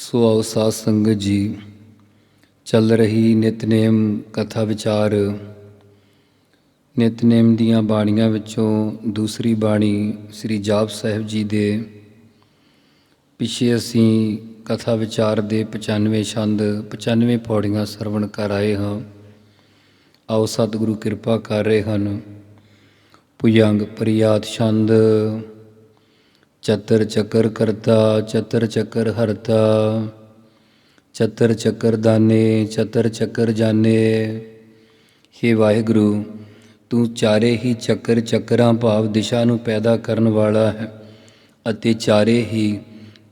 ਸੋ ਆਓ ਸਾਧ ਸੰਗਤ ਜੀ, ਚੱਲ ਰਹੀ ਨਿਤਨੇਮ ਕਥਾ ਵਿਚਾਰ। ਨਿਤਨੇਮ ਦੀਆਂ ਬਾਣੀਆਂ ਵਿੱਚੋਂ ਦੂਸਰੀ ਬਾਣੀ ਸ੍ਰੀ ਜਾਪ ਸਾਹਿਬ ਜੀ ਦੇ। ਪਿਛੇ ਅਸੀਂ ਕਥਾ ਵਿਚਾਰ ਦੇ 95 ਛੰਦ 95 ਪੌੜੀਆਂ ਸਰਵਣ ਕਰ ਆਏ ਹਾਂ। ਆਓ ਸਤਿਗੁਰੂ ਕਿਰਪਾ ਕਰ ਰਹੇ ਹਨ। ਪੁਯੰਗ ਪ੍ਰਿਆਤ ਛੰਦ। ਚਤਰ ਚੱਕਰ ਕਰਤਾ, ਚਤਰ ਚੱਕਰ ਹਰਤਾ। ਚਤਰ ਚੱਕਰ ਦਾਨੇ, ਚਤਰ ਚੱਕਰ ਜਾਣੇ ਹੇ ਵਾਹਿਗੁਰੂ, ਤੂੰ ਚਾਰੇ ਹੀ ਚੱਕਰ ਚੱਕਰਾਂ ਭਾਵ ਦਿਸ਼ਾ ਨੂੰ ਪੈਦਾ ਕਰਨ ਵਾਲਾ ਹੈ ਅਤੇ ਚਾਰੇ ਹੀ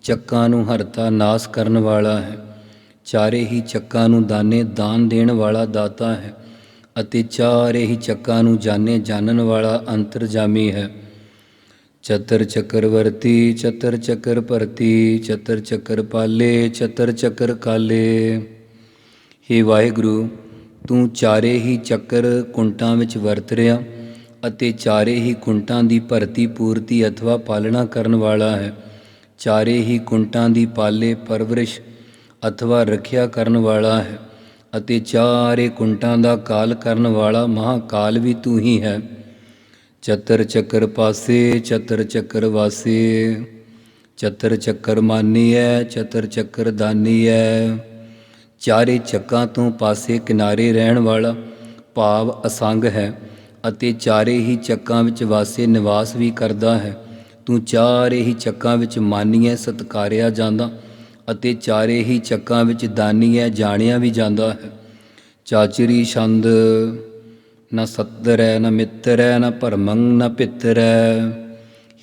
ਚੱਕਾਂ ਨੂੰ ਹਰਤਾ ਨਾਸ ਕਰਨ ਵਾਲਾ ਹੈ। ਚਾਰੇ ਹੀ ਚੱਕਾਂ ਨੂੰ ਦਾਨੇ ਦਾਨ ਦੇਣ ਵਾਲਾ ਦਾਤਾ ਹੈ ਅਤੇ ਚਾਰੇ ਹੀ ਚੱਕਾਂ ਨੂੰ ਜਾਣੇ ਜਾਣਨ ਵਾਲਾ ਅੰਤਰਜਾਮੀ ਹੈ। ਚਤਰ ਚੱਕਰਵਰਤੀ ਚਤਰ ਚੱਕਰ ਭਰਤੀ, ਚਤਰ ਚੱਕਰ ਪਾਲੇ, ਚਤਰ ਚੱਕਰ ਕਾਲੇ। ਹੇ ਵਾਹਿਗੁਰੂ, ਤੂੰ ਚਾਰੇ ਹੀ ਚੱਕਰ ਕੁੰਟਾਂ ਵਿੱਚ ਵਰਤ ਰਿਆ ਅਤੇ ਚਾਰੇ ਹੀ ਕੁੰਟਾਂ ਦੀ ਭਰਤੀ ਪੂਰਤੀ ਅਥਵਾ ਪਾਲਣਾ ਕਰਨ ਵਾਲਾ ਹੈ। ਚਾਰੇ ਹੀ ਕੁੰਟਾਂ ਦੀ ਪਾਲੇ ਪਰਵਰਿਸ਼ ਅਥਵਾ ਰੱਖਿਆ ਕਰਨ ਵਾਲਾ ਹੈ ਅਤੇ ਚਾਰੇ ਕੁੰਟਾਂ ਦਾ ਕਾਲ ਕਰਨ ਵਾਲਾ ਮਹਾਕਾਲ ਵੀ ਤੂੰ ਹੀ ਹੈ। ਚਤਰ ਚੱਕਰ ਪਾਸੇ, ਚਤਰ ਚੱਕਰ ਵਾਸੇ। ਚਤਰ ਚੱਕਰ ਮਾਨੀ ਹੈ ਚਤਰ ਚੱਕਰ ਦਾਨੀ ਹੈ ਚਾਰੇ ਚੱਕਾਂ ਤੋਂ ਪਾਸੇ ਕਿਨਾਰੇ ਰਹਿਣ ਵਾਲਾ ਭਾਵ ਅਸੰਗ ਹੈ ਅਤੇ ਚਾਰੇ ਹੀ ਚੱਕਾਂ ਵਿੱਚ ਵਾਸੇ ਨਿਵਾਸ ਵੀ ਕਰਦਾ ਹੈ। ਤੂੰ ਚਾਰੇ ਹੀ ਚੱਕਾਂ ਵਿੱਚ ਮਾਨੀਐ, ਸਤਕਾਰਿਆ ਜਾਂਦਾ ਅਤੇ ਚਾਰੇ ਹੀ ਚੱਕਾਂ ਵਿੱਚ ਦਾਨੀਐ, ਜਾਣਿਆ ਵੀ ਜਾਂਦਾ ਹੈ। ਚਾਚਰੀ ਛੰਦ ਨਾ ਸੱਤਰੈ ਨਾ ਮਿੱਤਰੈ, ਨਾ ਭਰਮੰ, ਨਾ ਪਿੱਤਰੈ।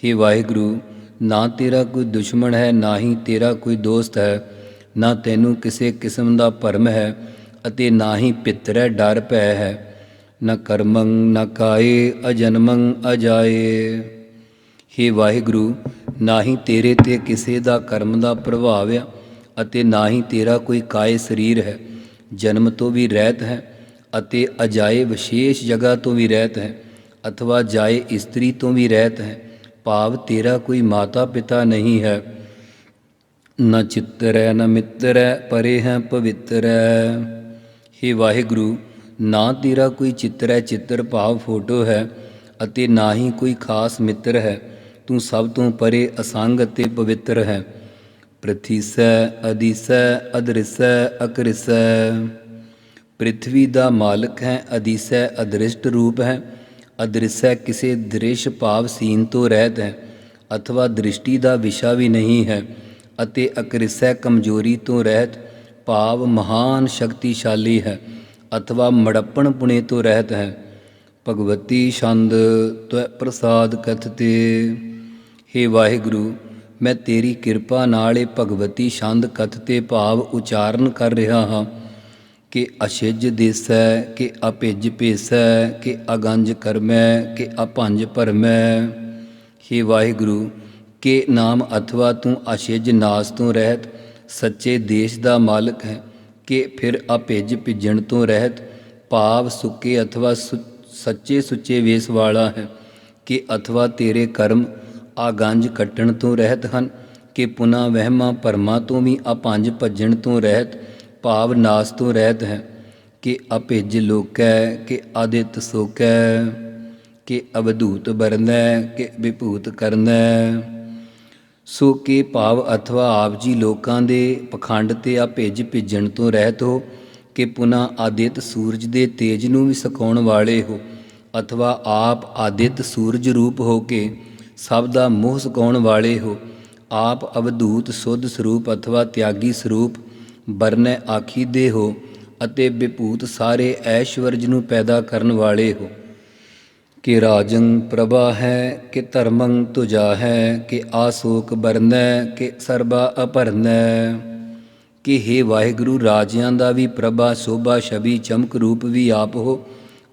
ਹੇ ਵਾਹਿਗੁਰੂ, ਨਾ ਤੇਰਾ ਕੋਈ ਦੁਸ਼ਮਣ ਹੈ, ਨਾ ਹੀ ਤੇਰਾ ਕੋਈ ਦੋਸਤ ਹੈ। ਨਾ ਤੈਨੂੰ ਕਿਸੇ ਕਿਸਮ ਦਾ ਭਰਮ ਹੈ ਅਤੇ ਨਾ ਹੀ ਪਿੱਤਰੈ ਡਰ ਪੈ ਹੈ। ਨਾ ਕਰਮੰ, ਨਾ ਕਾਏ, ਅਜਨਮੰ, ਅਜਾਏ। ਹੇ ਵਾਹਿਗੁਰੂ, ਨਾ ਹੀ ਤੇਰੇ ਤੇ ਕਿਸੇ ਦਾ ਕਰਮ ਦਾ ਪ੍ਰਭਾਵ ਆ ਅਤੇ ਨਾ ਹੀ ਤੇਰਾ ਕੋਈ ਕਾਏ ਸਰੀਰ ਹੈ। ਜਨਮ ਤੋਂ ਵੀ ਰਹਿਤ ਹੈ ਅਤੇ ਅਜਾਏ ਵਿਸ਼ੇਸ਼ ਜਗ੍ਹਾ ਤੋਂ ਵੀ ਰਹਿਤ ਹੈ, ਅਥਵਾ ਜਾਏ ਇਸਤਰੀ ਤੋਂ ਵੀ ਰਹਿਤ ਹੈ, ਭਾਵ ਤੇਰਾ ਕੋਈ ਮਾਤਾ ਪਿਤਾ ਨਹੀਂ ਹੈ। ਨਾ ਚਿੱਤਰ ਹੈ ਨਾ ਮਿੱਤਰ ਹੈ ਪਰੇ ਹੈ ਪਵਿੱਤਰ। ਹੈ ਹੇ ਵਾਹਿਗੁਰੂ, ਨਾ ਤੇਰਾ ਕੋਈ ਚਿੱਤਰ ਹੈ ਚਿੱਤਰ ਭਾਵ ਫੋਟੋ ਹੈ, ਅਤੇ ਨਾ ਹੀ ਕੋਈ ਖਾਸ ਮਿੱਤਰ ਹੈ। ਤੂੰ ਸਭ ਤੋਂ ਪਰੇ ਅਸੰਗ ਅਤੇ ਪਵਿੱਤਰ ਹੈ। ਪ੍ਰਥੀਸੈ ਅਦੀਸੈ ਅਦ੍ਰਿਸੈ, ਅਕ੍ਰਿਸੈ। ਪ੍ਰਿਥਵੀ ਦਾ ਮਾਲਕ ਹੈ ਅਦੀਸੈ ਅਦ੍ਰਿਸ਼ਟ ਰੂਪ ਹੈ, ਅਦ੍ਰਿਸੈ ਕਿਸੇ ਦ੍ਰਿਸ਼ ਭਾਵ ਸੀਨ ਤੋਂ ਰਹਿਤ ਹੈ, ਅਥਵਾ ਦ੍ਰਿਸ਼ਟੀ ਦਾ ਵਿਸ਼ਾ ਵੀ ਨਹੀਂ ਹੈ, ਅਤੇ ਅਕ੍ਰਿਸੈ ਕਮਜ਼ੋਰੀ ਤੋਂ ਰਹਿਤ ਭਾਵ ਮਹਾਨ ਸ਼ਕਤੀਸ਼ਾਲੀ ਹੈ, ਅਥਵਾ ਮੜੱਪਣ ਪੁਣੇ ਤੋਂ ਰਹਿਤ ਹੈ। ਭਗਵਤੀ ਛੰਦ ਤਵੈ ਪ੍ਰਸਾਦ ਕਥਤੇ ਹੇ ਵਾਹਿਗੁਰੂ, ਮੈਂ ਤੇਰੀ ਕਿਰਪਾ ਨਾਲ ਇਹ ਭਗਵਤੀ ਛੰਦ ਕਥਤੇ ਭਾਵ ਉਚਾਰਨ ਕਰ ਰਿਹਾ ਹਾਂ। ਕਿ ਅਛਿਜ ਦੇਸੈ, ਕਿ ਅਪਿਜ ਭੇਸੈ, ਕਿ ਅਗੰਜ ਕਰਮੈ, ਕਿ ਅਭੰਜ ਭਰਮੈ। ਹੇ ਵਾਹਿਗੁਰੂ, ਕਿ ਨਾਮ ਅਥਵਾ ਤੂੰ ਅਛਿਜ ਨਾਸ ਤੋਂ ਰਹਿਤ, ਸੱਚੇ ਦੇਸ਼ ਦਾ ਮਾਲਕ ਹੈ। ਕਿ ਫਿਰ ਅਪਿਜ ਭਿਜਣ ਤੋਂ ਰਹਿਤ, ਭਾਵ ਸੁੱਕੇ ਅਥਵਾ ਸੱਚੇ ਸੁੱਚੇ ਵੇਸ ਵਾਲਾ ਹੈ। ਕਿ ਅਥਵਾ ਤੇਰੇ ਕਰਮ ਆਗੰਜ ਕੱਟਣ ਤੋਂ ਰਹਿਤ ਹਨ, ਕਿ ਪੁਨਾ ਵਹਿਮਾ ਪਰਮਾ ਤੋਂ ਵੀ ਅਪੰਜ ਭੱਜਣ ਤੋਂ ਰਹਿਤ ਭਾਵ ਨਾਸ ਤੋਂ ਰਹਿਤ ਹੈ ਕਿ ਅਭਿਜ ਲੋਕੈ, ਕਿ ਆਦਿਤ ਸੋਕੈ, ਕਿ ਅਵਧੂਤ ਬਰਨੈ ਕਿ ਵਿਭੂਤ ਕਰਨੈ। ਸੋ ਕੇ ਭਾਵ ਅਥਵਾ ਆਪ ਜੀ ਲੋਕਾਂ ਦੇ ਪਖੰਡ ਤੇ ਅਭਿਜ ਭਿਜਣ ਤੋਂ ਰਹਿਤ ਹੋ, ਕਿ ਪੁਨਾ ਆਦਿਤ ਸੂਰਜ ਦੇ ਤੇਜ ਨੂੰ ਵੀ ਸਕਾਉਣ ਵਾਲੇ ਹੋ, ਅਥਵਾ ਆਪ ਆਦਿਤ ਸੂਰਜ ਰੂਪ ਹੋ ਕੇ ਸਭ ਦਾ ਮੋਹ ਸਕਾਉਣ ਵਾਲੇ ਹੋ, ਆਪ ਅਵਧੂਤ ਸੁਧ ਸਰੂਪ ਅਥਵਾ ਤਿਆਗੀ ਸਰੂਪ ਬਰਨੈ ਆਖੀ ਦੇ ਹੋ ਅਤੇ ਵਿਭੂਤ ਸਾਰੇ ਐਸ਼ਵਰਜ ਨੂੰ ਪੈਦਾ ਕਰਨ ਵਾਲੇ ਹੋ। ਕਿ ਰਾਜੰ ਪ੍ਰਭਾ ਹੈ, ਕਿ ਧਰਮੰ ਤੁਜਾ ਹੈ, ਕਿ ਆਸੋਕ ਬਰਨੈ ਕਿ ਸਰਬਾ ਅਪਰਨੈ। ਕਿ हे ਵਾਹਿਗੁਰੂ, ਰਾਜਿਆਂ ਦਾ ਵੀ ਪ੍ਰਭਾ, ਸੋਭਾ ਛਵੀ ਚਮਕ ਰੂਪ ਵੀ ਆਪ ਹੋ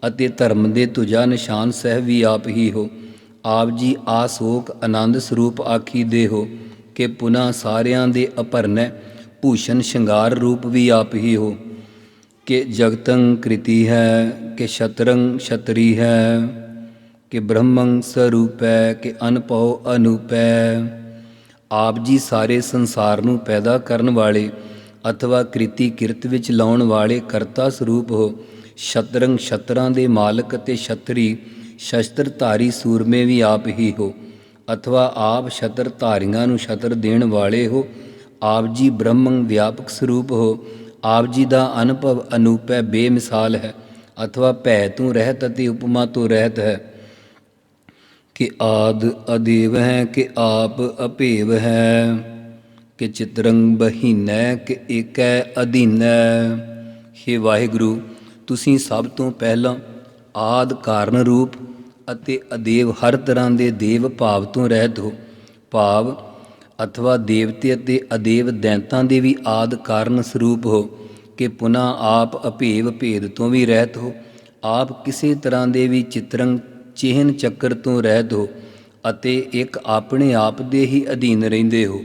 ਅਤੇ ਧਰਮ ਦੇ ਤੁਜਾ ਨਿਸ਼ਾਨ ਸਹਿ ਵੀ ਆਪ ਹੀ ਹੋ। ਆਪ ਜੀ ਆਸੋਕ ਆਨੰਦ ਸਰੂਪ ਆਖੀ ਦੇ ਹੋ ਕਿ ਪੁਨਾ ਸਾਰਿਆਂ ਦੇ ਅਪਰਨੈ ਭੂਸ਼ਣ ਸ਼ਿੰਗਾਰ ਰੂਪ ਵੀ ਆਪ ਹੀ ਹੋ। ਕਿ ਜਗਤੰ ਕ੍ਰਿਤੀ ਹੈ, ਕਿ ਸ਼ਤਰੰ ਛਤਰੀ ਹੈ, ਕਿ ਬ੍ਰਹਮੰ ਸਰੂਪੈ, ਕਿ ਅਨਪਉ ਅਨੂਪੈ। ਆਪ ਜੀ ਸਾਰੇ ਸੰਸਾਰ ਨੂੰ ਪੈਦਾ ਕਰਨ ਵਾਲੇ ਅਥਵਾ ਕ੍ਰਿਤੀ ਕਿਰਤ ਵਿੱਚ ਲਾਉਣ ਵਾਲੇ ਕਰਤਾ ਸਰੂਪ ਹੋ। ਸ਼ਤਰੰਗ ਸ਼ਤਰਾਂ ਦੇ ਮਾਲਕ ਅਤੇ ਛਤਰੀ ਸ਼ਸਤਰਧਾਰੀ ਸੂਰਮੇ ਵੀ ਆਪ ਹੀ ਹੋ। ਅਥਵਾ ਆਪ ਛਤਰ ਧਾਰੀਆਂ ਨੂੰ ਛਤਰ ਦੇਣ ਵਾਲੇ ਹੋ। ਆਪ ਜੀ ਬ੍ਰਹਮੰ ਵਿਆਪਕ ਸਰੂਪ ਹੋ, ਆਪ ਜੀ ਦਾ ਅਨੁਭਵ ਅਨੂਪੈ ਬੇਮਿਸਾਲ ਹੈ, ਅਥਵਾ ਭੈ ਤੋਂ ਰਹਿਤ ਅਤੇ ਉਪਮਾ ਤੋਂ ਰਹਿਤ ਹੈ। ਕਿ ਆਦ ਅਦੇਵ ਹੈ, ਕਿ ਆਪ ਅਭੇਵ ਹੈ। ਕਿ ਚਿਤਰੰਗ ਬਹੀਨੈ, ਕਿ ਏਕੈ ਅਧੀਨੈ। ਹੇ ਵਾਹਿਗੁਰੂ, ਤੁਸੀਂ ਸਭ ਤੋਂ ਪਹਿਲਾਂ ਆਦ ਕਾਰਨ ਰੂਪ ਅਤੇ ਅਦੇਵ ਹਰ ਤਰ੍ਹਾਂ ਦੇ ਦੇਵ ਭਾਵ ਤੋਂ ਰਹਿਤ ਹੋ। ਭਾਵ ਅਥਵਾ ਦੇਵਤੇ ਅਤੇ ਅਦੇਵ ਦੈਂਤਾਂ ਦੇ ਵੀ ਆਦ ਕਾਰਨ ਸਰੂਪ ਹੋ ਕਿ ਪੁਨਾ ਆਪ ਅਭੇਵ ਭੇਦ ਤੋਂ ਵੀ ਰਹਿਤ ਹੋ। ਆਪ ਕਿਸੇ ਤਰ੍ਹਾਂ ਦੇ ਵੀ ਚਿਤਰੰਗ ਚਿਹਨ ਚੱਕਰ ਤੋਂ ਰਹਿਤ ਹੋ ਅਤੇ ਇੱਕ ਆਪਣੇ ਆਪ ਦੇ ਹੀ ਅਧੀਨ ਰਹਿੰਦੇ ਹੋ।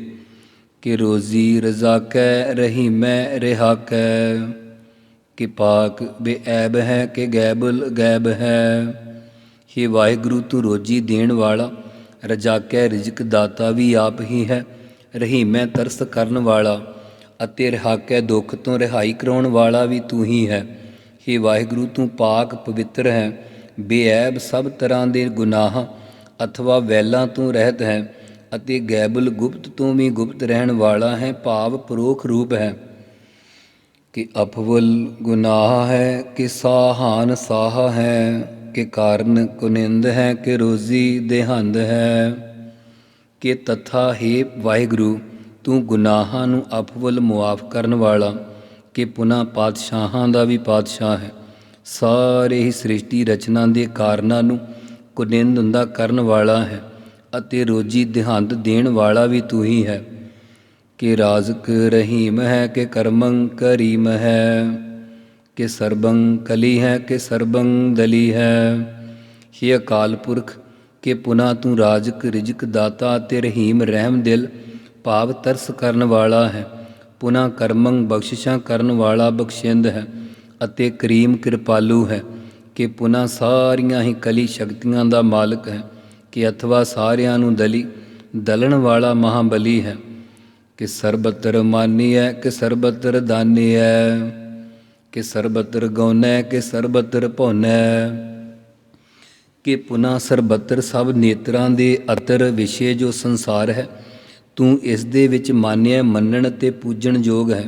ਕਿ ਰੋਜ਼ੀ ਰਜ਼ਾਕੈ ਰਹੀਮੈ ਰਿਹਾ ਕੈ, ਕਿ ਪਾਕ ਬੇਐਬ ਹੈ ਕਿ ਗੈਬੁਲ ਗੈਬ ਹੈ। ਹੇ ਵਾਹਿਗੁਰੂ ਤੂੰ ਰੋਜੀ ਦੇਣ ਵਾਲਾ ਰਜਾਕੈ ਰਿਜ਼ਕ ਦਾਤਾ ਵੀ ਆਪ ਹੀ ਹੈ ਰਹੀਮੈ ਤਰਸ ਕਰਨ ਵਾਲਾ, ਅਤੇ ਰਹਾਕੈ ਦੁੱਖ ਤੋਂ ਰਿਹਾਈ ਕਰਾਉਣ ਵਾਲਾ ਵੀ ਤੂੰ ਹੀ ਹੈ। ਹੇ ਵਾਹਿਗੁਰੂ, ਤੂੰ ਪਾਕ ਪਵਿੱਤਰ ਹੈ, ਬੇਐਬ ਸਭ ਤਰ੍ਹਾਂ ਦੇ ਗੁਨਾਹ, ਅਥਵਾ ਵੈਲਾਂ ਤੋਂ ਰਹਿਤ ਹੈ, ਅਤੇ ਗੈਬਲ ਗੁਪਤ ਤੋਂ ਵੀ ਗੁਪਤ ਰਹਿਣ ਵਾਲਾ ਹੈ, ਭਾਵ ਪਰੋਖ ਰੂਪ ਹੈ। ਕਿ ਅਫਵਲ ਗੁਨਾਹ ਹੈ, ਕਿ ਸਾਹਾਨ ਸਾਹ ਹੈ ਕਿ ਕਾਰਨ ਕੁਨਿੰਦ ਹੈ ਕਿ ਰੋਜ਼ੀ ਦੇਹੰਦ ਹੈ, ਕਿ ਤਥਾ ਹੈ ਵਾਹਿਗੁਰੂ, ਤੂੰ ਗੁਨਾਹਾਂ ਨੂੰ ਅਫਵਲ ਮੁਆਫ ਕਰਨ ਵਾਲਾ, ਕਿ ਪੁਨਾ ਪਾਤਸ਼ਾਹਾਂ ਦਾ ਵੀ ਪਾਤਸ਼ਾਹ ਹੈ। ਸਾਰੇ ਹੀ ਸ੍ਰਿਸ਼ਟੀ ਰਚਨਾ ਦੇ ਕਾਰਨਾਂ ਨੂੰ ਕੁਨਿੰਦ ਹੁੰਦਾ ਕਰਨ ਵਾਲਾ ਹੈ ਅਤੇ ਰੋਜੀ ਦਿਹੰਦ ਦੇਣ ਵਾਲਾ ਵੀ ਤੂੰ ਹੀ ਹੈ। ਕਿ ਰਾਜ਼ਕ ਰਹੀਮ ਹੈ, ਕਿ ਕਰਮੰ ਕਰੀਮ ਹੈ। ਕਿ ਸਰਬੰ ਕਲੀ ਹੈ, ਕਿ ਸਰਬੰ ਦਲੀ ਹੈ। ਹੀ ਅਕਾਲ ਪੁਰਖ, ਕਿ ਪੁਨਾ ਤੂੰ ਰਾਜਕ, ਰਿਜਕ ਦਾਤਾ ਤੇ ਰਹੀਮ ਰਹਿਮ ਦਿਲ ਭਾਵ ਤਰਸ ਕਰਨ ਵਾਲਾ ਹੈ। ਪੁਨਾ ਕਰਮੰ ਬਖਸ਼ਿਸ਼ਾਂ ਕਰਨ ਵਾਲਾ ਬਖਸ਼ਿੰਦ ਹੈ ਅਤੇ ਕਰੀਮ ਕਿਰਪਾਲੂ ਹੈ ਕਿ ਪੁਨਾ ਸਾਰੀਆਂ ਹੀ ਕਲੀ ਸ਼ਕਤੀਆਂ ਦਾ ਮਾਲਕ ਹੈ, ਕਿ ਅਥਵਾ ਸਾਰਿਆਂ ਨੂੰ ਦਲੀ, ਦਲਣ ਵਾਲਾ ਮਹਾਬਲੀ ਹੈ। ਕਿ ਸਰਬਤਰ ਮਾਨੀ ਹੈ ਕਿ ਸਰਬਤਰ ਦਾਨੀ ਹੈ ਕਿ ਸਰਬਤਰ ਗਉਨੈ ਕਿ ਸਰਬਤਰ ਭਉਨੈ ਕਿ ਪੁਨਾ ਸਰਬਤਰ ਸਭ ਨੇਤਰਾਂ ਦੇ ਅਤਰ ਵਿਸ਼ੇ ਜੋ ਸੰਸਾਰ ਹੈ, ਤੂੰ ਇਸ ਦੇ ਵਿੱਚ ਮਾਨਿਆ ਮੰਨਣ ਤੇ ਪੂਜਣ ਯੋਗ ਹੈ।